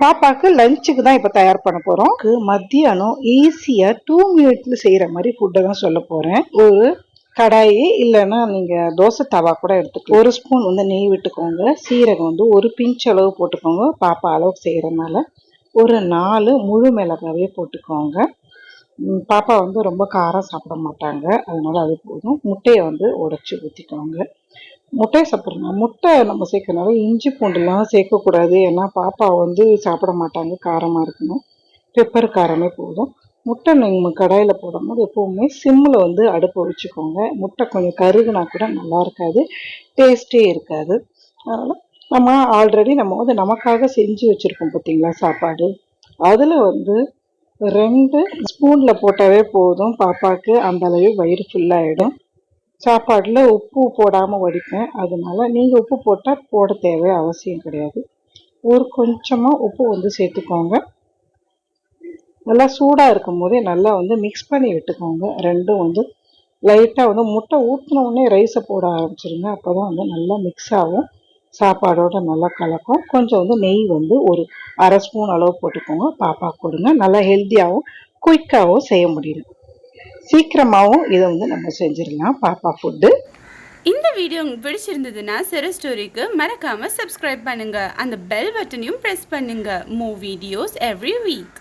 பாப்பாக்கு லஞ்சுக்கு தான் இப்போ தயார் பண்ண போகிறோம் மத்தியானம் ஈஸியாக டூ மினிட்ல செய்கிற மாதிரி ஃபுட்டை தான் சொல்ல போகிறேன் ஒரு கடாயி இல்லைன்னா நீங்கள் தோசை தவா கூட எடுத்துக்கலாம். ஒரு ஸ்பூன் வந்து நெய் விட்டுக்கோங்க. சீரகம் வந்து ஒரு பிஞ்ச் அளவு போட்டுக்கோங்க. பாப்பா அளவுக்கு செய்கிறனால ஒரு நாலு முழு மிளகாவே போட்டுக்கோங்க. பாப்பா வந்து ரொம்ப காரம் சாப்பிட மாட்டாங்க. அதனால அது போதும். முட்டையை வந்து உடச்சி ஊற்றிக்கோங்க முட்டையை சாப்பிட்றோம். முட்டை நம்ம சேர்க்கறனால இஞ்சி பூண்டுலாம் சேர்க்கக்கூடாது. ஏன்னா பாப்பா வந்து சாப்பிட மாட்டாங்க. காரமாக இருக்கணும். பெப்பர் காரமே போதும். முட்டை நீங்கள் கடாயில் போடும்போது எப்போவுமே சிம்மில் வந்து அடுப்பை வச்சுக்கோங்க. முட்டை கொஞ்சம் கருகுனா கூட நல்லா இருக்காது. டேஸ்ட்டே இருக்காது. அதனால் நம்ம ஆல்ரெடி நம்ம வந்து நமக்காக செஞ்சு வச்சுருக்கோம் பார்த்தீங்களா சாப்பாடு? அதில் வந்து ரெண்டு ஸ்பூனில் போட்டாவே போதும். பாப்பாவுக்கு அந்த அளவு வயிறு ஃபுல்லாகிடும் சாப்பாடில் உப்பு போடாமல் வடிப்பேன். அதனால நீங்கள் உப்பு போட்டால் போட தேவை அவசியம் கிடையாது. ஒரு கொஞ்சமாக உப்பு வந்து சேர்த்துக்கோங்க. நல்லா சூடாக இருக்கும் போதே நல்லா வந்து மிக்ஸ் பண்ணி விட்டுக்கோங்க. ரெண்டும் வந்து லைட்டாக வந்து முட்டை ஊற்றின உடனே ரைஸை போட ஆரம்பிச்சிருங்க. அப்போ தான் வந்து நல்லா மிக்ஸ் ஆகும். சாப்பாடோட நல்லா கலக்கும். கொஞ்சம் வந்து நெய் வந்து ஒரு அரை ஸ்பூன் அளவு போட்டுக்கோங்க. பாப்பா கொடுங்க. நல்லா ஹெல்த்தியாகவும் குயிக்காகவும் செய்ய முடியும். சீக்கிரமாகவும் இதை வந்து நம்ம செஞ்சிடலாம். பாப்பா ஃபுட்டு இந்த வீடியோ உங்களுக்கு பிடிச்சிருந்ததுன்னா சிறு ஸ்டோரிக்கு மறக்காமல் சப்ஸ்கிரைப் பண்ணுங்கள் அந்த பெல் பட்டனையும் ப்ரெஸ் பண்ணுங்கள் மூ வீடியோஸ் எவ்ரி வீக்